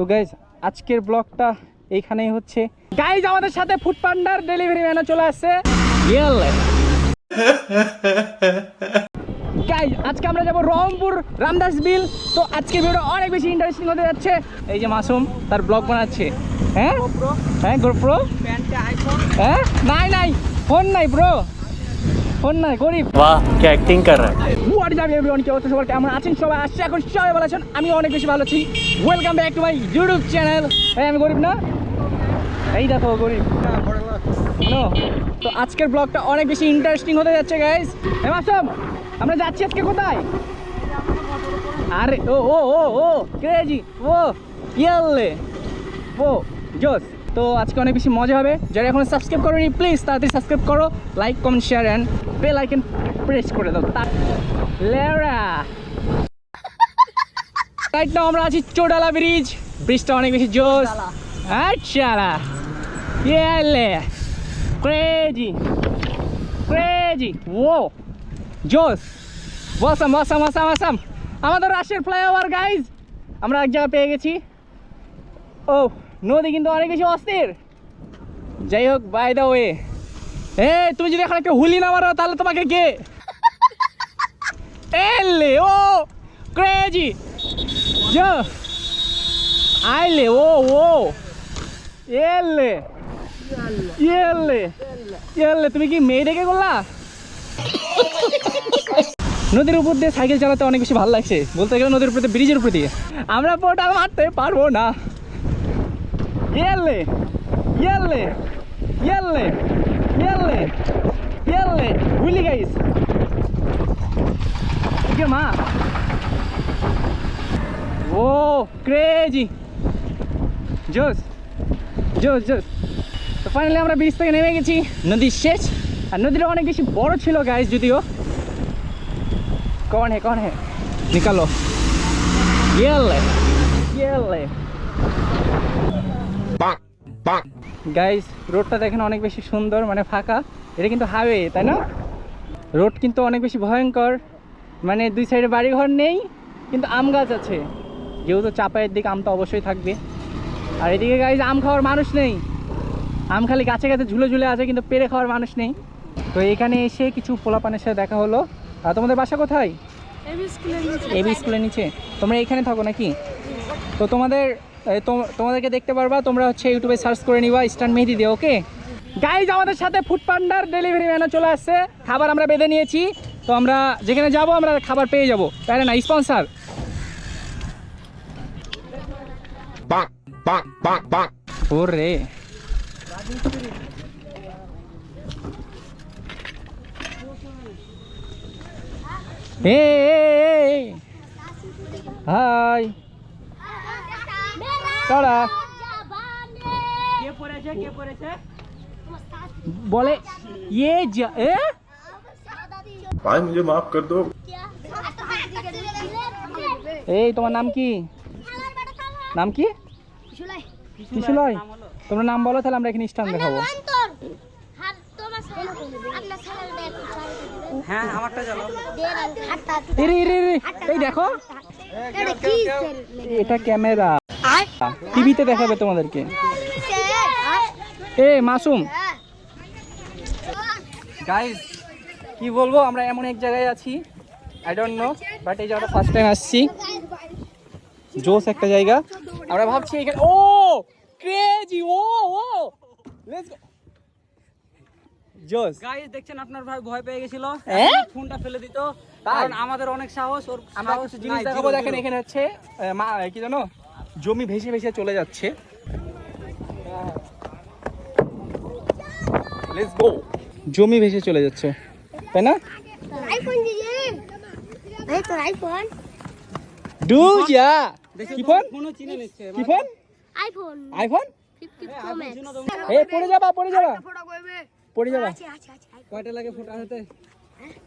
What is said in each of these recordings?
তো গাইজ আজকের ব্লগটা এইখানেই হচ্ছে। গাইজ আমাদের সাথে ফুড পান্ডার ডেলিভারি ম্যানও চলে আসছে। গাইজ আজকে আমরা যাব রংপুর রামদাস বিল তো আজকে ভিডিও অনেক বেশি ইন্টারেস্টিং হতে যাচ্ছে। এই যে মাসুম তার ব্লগ বানাচ্ছে। হ্যাঁ? হ্যাঁ গোপ্রো হ্যাঁ? নাই নাই ফোন নাই ব্রো আছেন? সবাই আসছে সবাই আমি অনেক বেশি ভালো আছি। Welcome back to my YouTube channel আমি গরিব না? এই দেখো গরিব। তো আজকের ব্লগটা অনেক বেশি ইন্টারেস্টিং হতে যাচ্ছে হ্যাঁ আমরা যাচ্ছি আজকে কোথায়? আরে ও ও ও ও ক্রেজি ও ইয়াল্লে ও জোশ তো আজকে অনেক বেশি মজা হবে। যারা এখন সাবস্ক্রাইব করোনি প্লিজ তাড়াতাড়ি সাবস্ক্রাইব করো like comment share and bell icon press করে দাও। তা লেরা রাইট নাও আমরা আছি চোডালা ব্রিজ ব্রিজটা অনেক বেশি জোস আচ্ছা ইয়েলে ক্রেজি ক্রেজি ও জোস ওয়াসাম ওয়াসাম ওয়াসাম ওয়াসাম আমাদের রাশের ফ্লাইওভার গাইজ আমরা এক জায়গা পেয়ে গেছি। ও নদী কিন্তু অনেক বেশি অস্থির। যাই হোক বাই দা ওয়ে এ তুমি যদি এখন একটা হুলি না মারো, তাহলে তোমাকে কে? এলে, ও ক্রেজি আইলে, ও ও। এলে। এলে। এলে, তুমি কি মেয়ে ডেকে করলা? নদীর উপর দিয়ে সাইকেল চালাতে অনেক বেশি ভালো লাগছে। বলতে গেলে নদীর উপর দিয়ে, ব্রিজের উপর দিয়ে। আমরা পোর্টাল মারতে পারব না। ইয়েলে ইয়েলে ইয়েলে ইয়েলে ইয়েলে হুইলি গাইস কে মা ও ক্রেজি জোস জোস জোস তো ফাইনালি আমরা ব্রিজ থেকে নেমে গেছি নদীর শেষ আর নদীটা অনেক বেশি বড় ছিল গাইস যদিও कौन है कौन है निकालो ये ले ये ले গাইস রোডটা দেখেন অনেক বেশি সুন্দর মানে ফাঁকা। এটা কিন্তু হাইওয়ে তাই না? রোড কিন্তু অনেক বেশি ভয়ঙ্কর। মানে দুই সাইডে বাড়িঘর নেই কিন্তু আম গাছ আছে। যেহেতু চাপায়ের দিকে আম তো অবশ্যই থাকবে। আর এদিকে গাইজ আম খাওয়ার মানুষ নেই। আম খালি গাছে গাছে ঝুলে ঝুলে আছে কিন্তু পেরে খাওয়ার মানুষ নেই। তো এখানে এসে কিছু পোলাপানের সাথে দেখা হলো। আর তোমাদের বাসা কোথায়? এবি স্কুলের নিচে। তোমরা এখানে থাকো নাকি? তো তোমাদের তোমাদেরকে দেখতে পারবা তোমরা হচ্ছে ইউটিউবে সার্চ করে নিবা স্টান মেহেদি দিয়ে ওকে? গাইজ আমাদের সাথে ফুড পান্ডার ডেলিভারি ম্যানও চলে আসছে। খাবার আমরা বেঁধে নিয়েছি। তো আমরা যেখানে যাব আমরা খাবার পেয়ে যাব। তাই না স্পন্সার ওরে। এই হাই তারা বলে ইয়ে এ? ভাই মুঝে মাফ কর দো এই তোমার নাম কি? নাম কি? কিশলয় তোমার নাম বলো তাহলে আমরা এখানে স্টান দেখাবো। হ্যাঁ আমারটা এই দেখো। এটা ক্যামেরা। টিভিতে দেখাবে তোমাদেরকে। এ মাসুম। গাইজ কি বলব আমরা এমন এক জায়গায় আছি। আই ডোন্ট নো বাট এই জায়গাটা ফার্স্ট টাইম আসছি। জোস একটা জায়গা। আমরা ভাবছি এখানে ও ক্রেজি ও ও। লেটস গো জোস গাইস দেখছেন আপনার ভাই ভয় পেয়ে গেছিল। হ্যাঁ? ফোনটা ফেলে দিত। কারণ আমাদের অনেক সাহস ওর আমরা সাহস জিনিস দেখাবো দেখেন এখানে হচ্ছে মা কি জানো? জমি ভেসে ভেসে চলে যাচ্ছে। জমি ভেসে চলে যাচ্ছে। তাই না? IPhone iPhone. লাগে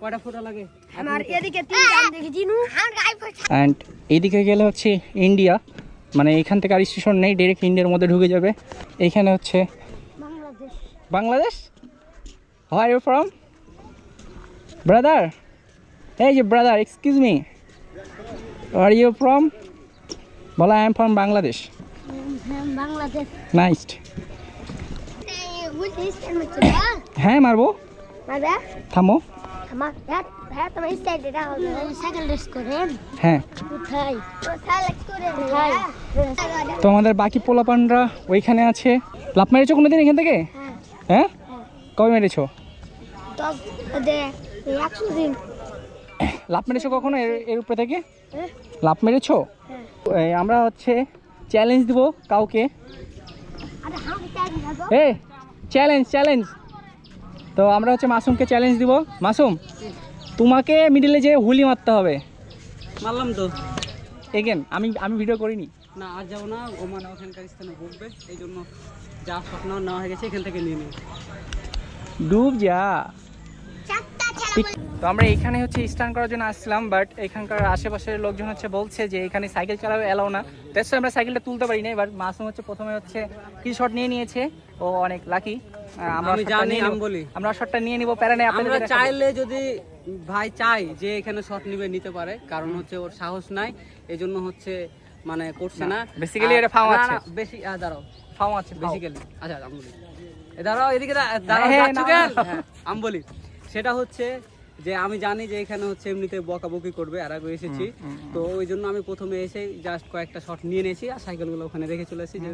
ফোটা ফোটা লাগে? এদিকে এদিকে গেলে হচ্ছে ইন্ডিয়া। মানে এখান থেকে আর স্টেশন নেই ডিরেক্ট ইন্ডিয়ার মধ্যে ঢুকে যাবে। এইখানে হচ্ছে Bangladesh. Where you from brother এই যে brother excuse me are you from বলা আই এম ফ্রম বাংলাদেশ হ্যাঁ মারবো। থামো। আমার হ্যাঁ হ্যাঁ স্টাইল এটা সাইকেল রেস হ্যাঁ? কোথায়? কোথায় তো আমাদের বাকি পোলাপানরা ওইখানে আছে? লাভ মেরেছো কোনোদিন এখান থেকে? হ্যাঁ। হ্যাঁ? কবে মেরেছো? তো লাভ মেরেছো কখনো এর এর উপরে থেকে? হ্যাঁ। লাভ মেরেছো? হ্যাঁ। এই আমরা হচ্ছে চ্যালেঞ্জ দিব কাউকে। এ চ্যালেঞ্জ চ্যালেঞ্জ তো আমরা হচ্ছে মাসুমকে চ্যালেঞ্জ দিব। মাসুম তোমাকে মিডিলে যে হুলি মারতে হবে। মারলাম তো। এগেন আমি আমি ভিডিও করিনি। না আর যাব না। ও মানে ওখানকার স্থানে ভুগবে এই জন্য যা স্বপ্ন নেওয়া হয়ে গেছে এখান থেকে নিয়ে নিই ডুব যা। তো আমরা এখানে হচ্ছে স্টান করার জন্য আসলাম বাট এখানকার আশেপাশের লোকজন হচ্ছে বলছে যে এখানে সাইকেল চালাবে এলাও না। তাই আমরা সাইকেলটা তুলতে পারি না এবার মাসুম হচ্ছে প্রথমে হচ্ছে কিছু শট নিয়ে নিয়েছে। ও অনেক লাকি আমি জানি, আমি বলি। আমরা শটটা নিয়ে নিব প্যারা নেই চাইলে যদি ভাই চাই যে এখানে শট নিবে নিতে পারে। কারণ হচ্ছে ওর সাহস নাই এই জন্য হচ্ছে মানে করছে না, বেসিক্যালি এটা ফাও আছে। না, বেশি দাঁড়াও। ফাও আছে বেসিক্যালি আচ্ছা আমি বলি। দাঁড়াও এদিকে দাঁড়াও হ্যাঁ। হ্যাঁ, আমি বলি। সেটা হচ্ছে যে আমি জানি যে এখানে হচ্ছে এমনিতে বকাবকি করবে আর আগে এসেছি। তো ওই জন্য আমি প্রথমে এসে জাস্ট কয়েকটা শট নিয়ে নিয়েছি আর সাইকেলগুলো ওখানে রেখে চলে এসেছি যে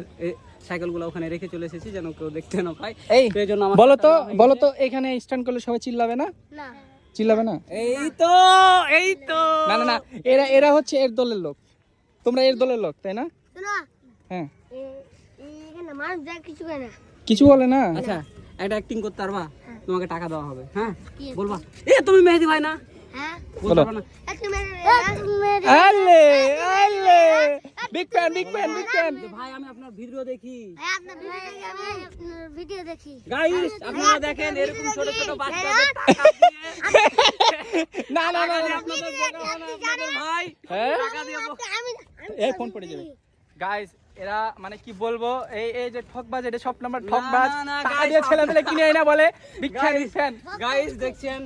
সাইকেলগুলো ওখানে রেখে চলে এসেছি যেন কেউ দেখতে না পায়। এই জন্য আমার বলো তো shotটা নেওয়া হয়ে বলো তো এখানে স্ট্যান্ড করলে সবাই চিল্লাবে না? না। চিল্লাবে না? এই তো এই তো। না না না এরা এরা হচ্ছে এর দলের লোক। তোমরা এর দলের লোক তাই না? হ্যাঁ। কিছু বলে না? আচ্ছা একটা অ্যাক্টিং করতে পারবা? তোমাকে টাকা দেওয়া হবে হ্যাঁ? বলবা। এ তুমি মেহেদি ভাই না? হ্যাঁ? দেখেন এরকম ছোট ছোট বাচ্চাদের টাকা দিয়ে না ভাই হ্যাঁ? টাকা দিয়ে এই ফোন পড়ে যাবে। গাইস এরা মানে কি বলব? এই এই যে ঠকবাজ এটা সব নাম্বার ঠকবাজ। টাকা দিয়ে ছেলে পেলে কিনে আয় না বলে। বিগ ফ্যান গাইস দেখছেন?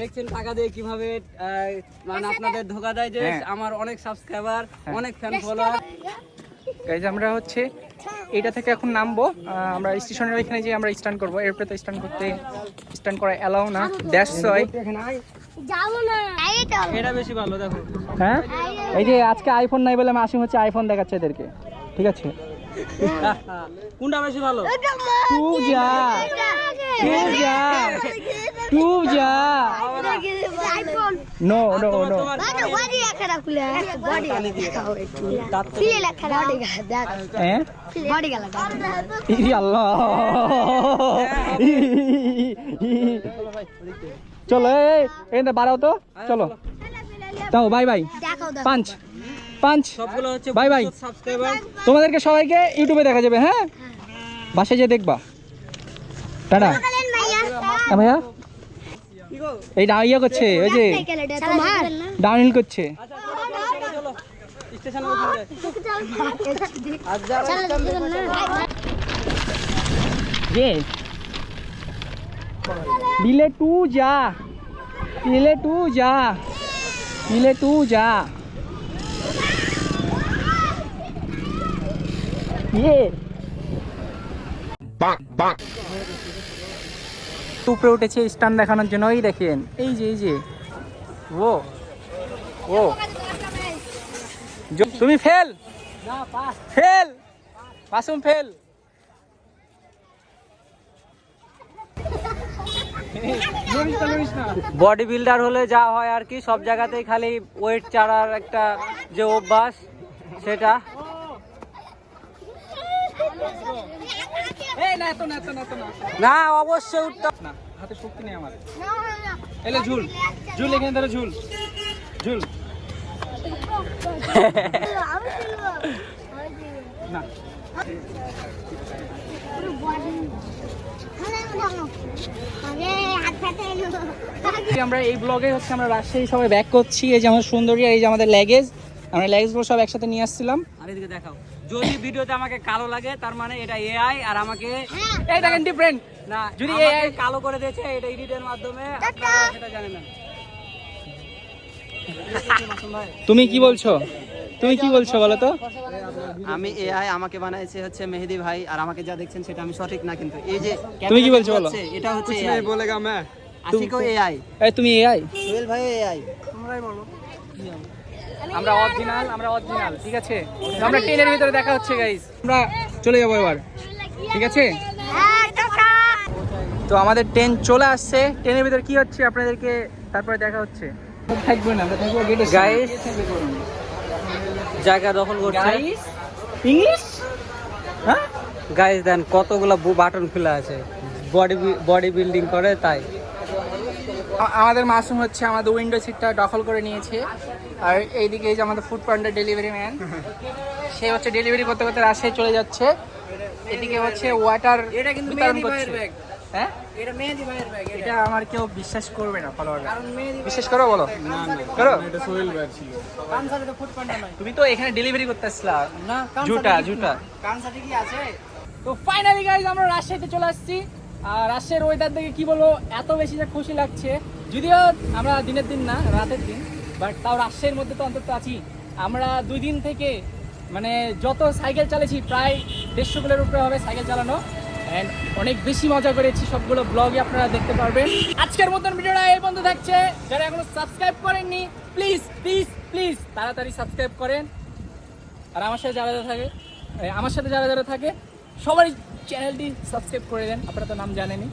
দেখছেন টাকা দিয়ে কীভাবে আহ, মানে আপনাদের ধোকা দেয় যে হ্যাঁ। আমার অনেক সাবস্ক্রাইবার অনেক ফ্যান ফলোয়ার গাইজ আমরা হচ্ছে এটা থেকে এখন নামবো। আমরা স্টেশনের ওইখানে যে আমরা স্ট্যান্ড করব। এরপরে তো স্ট্যান্ড করতে স্ট্যান্ড করা অ্যালাউ না। দ্যাটস ওয়াই যাব না। এটা বেশি ভালো দেখো। হ্যাঁ? এই যে আজকে আইফোন নাই বলে আমি আসিম হচ্ছে আইফোন দেখাচ্ছে এদেরকে। ঠিক আছে? কোনটা বেশি ভালো? টু যা। টু যা। টু যা। IPhone no no no body রাখা খুলে বডি দেখাও একটু ফিলে রাখা বডি দেখ। হ্যাঁ বডি গেল ই আল্লাহ। চলো এই বাড়াও তো। চলো। তাও বাই বাই। দেখাও পাঁচ পাঁচ বাই বাই। তোমাদেরকে সবাইকে ইউটিউবে দেখা যাবে হ্যাঁ? বাসায় যে দেখবা। টাটা। হ্যাঁ ভাইয়া? এই ডা- ইয়ে করছে ওই যে ডাউনহিল করছে। আচ্ছা চলো চলো। চলো চলো স্টেশনে বিলে টু যা। বিলে টু যা। বিলে টু যা। ইয়ে। উপরে উঠেছে স্টান দেখানোর জন্য। ওই দেখেন এই যে এই যে। ও ও। তুমি fail fail Masum fail body builder হলে যা হয় আর কি সব জায়গাতেই খালি ওয়েট চাড়ার একটা যে অভ্যাস সেটা। না এত না এত না এত না। না অবশ্যই উঠতে না হাতে শক্তি নেই আমার। এলে ঝুল। ঝুল এখানে ধরে ঝুল। ঝুল। না। আমরা এই ব্লগে হচ্ছে আমরা রাজশাহী সবাই ব্যাক করছি। এই যে আমাদের সুন্দরী আর এই যে আমাদের ল্যাগেজ আমরা ল্যাগেজগুলো সব একসাথে নিয়ে আসছিলাম। আর এদিকে দেখাও। যদি ভিডিওতে আমাকে কালো লাগে তার মানে এটা এআই আর আমাকে এই দেখেন ডিফারেন্ট না যদি AI কালো করে দিয়েছে এটা এডিটের মাধ্যমে সেটা জানেন না। তুমি কি বলছো? তুমি কি বলছো বলো তো? আমি এআই আমাকে বানাইছে হচ্ছে মেহেদি ভাই আর আমাকে যা দেখছেন সেটা আমি সঠিক না কিন্তু। এই যে তুমি কি বলছো বলো? হচ্ছে, এটা হচ্ছে এআই বলেগা मैं আশিকও এআই এই তুমি এআই সোহেল ভাই এআই আমরা অরিজিনাল আমরা অরিজিনাল ঠিক আছে? তো আমরা ট্রেনের ভিতরে দেখা হচ্ছে গাইস আমরা চলে যাব এবার। ঠিক আছে? তো আমাদের ট্রেন চলে আসছে। ট্রেনের ভিতরে কি হচ্ছে আপনাদেরকে তারপরে দেখা হচ্ছে? থাকব না আমরা থাকব গেটে Guys, জায়গা দখল করছে। ইংলিশ হ্যাঁ গাইস দেন কতগুলো বাটন খোলা আছে। বডি বডি বিল্ডিং করে তাই। আমাদের মাসুম হচ্ছে আমাদের উইন্ডো সিটটা দখল করে নিয়েছে। আর এইদিকে এই যে আমাদের ফুড পান্ডার ডেলিভারি ম্যান সে হচ্ছে ডেলিভারি করতে করতে রাজশাহী চলে যাচ্ছে। এদিকে হচ্ছে ওয়াটার এটা কিন্তু বিতরণ করছে। হ্যাঁ? এটা মেহেদি ভাইয়ের ব্যাগ এটা। আমার কেউ বিশ্বাস করবে না ফলোয়ার বিশ্বাস করো বলো। করো। তুমি তো এখানে ডেলিভারি করতে আসলা না জুটা জুটা। কানসাটি কি আছে? তো ফাইনালি গাইজ আমরা রাজশাহীতে চলে আসছি। আর রাজশাহীর ওয়েদার দেখে কি বলব এত বেশি যে খুশি লাগছে। যদিও আমরা দিনের দিন না রাতের দিন। বাট তাও রাজশাহীর মধ্যে তো অন্তত আছি। আমরা দুই দিন থেকে মানে যত সাইকেল চালিয়েছি প্রায় দেড়শো কিলোর উপরে হবে সাইকেল চালানো। অ্যান্ড অনেক বেশি মজা করেছি সবগুলো ব্লগে আপনারা দেখতে পারবেন। আজকের মতন ভিডিওটা এই বন্ধ থাকছে। যারা এখনও সাবস্ক্রাইব করেননি প্লিজ প্লিজ প্লিজ তাড়াতাড়ি সাবস্ক্রাইব করেন। আর আমার সাথে যারা যারা থাকে আমার সাথে যারা যারা থাকে, সবারই চ্যানেলটি সাবস্ক্রাইব করে দেন। আপনারা তো নাম জানেনই।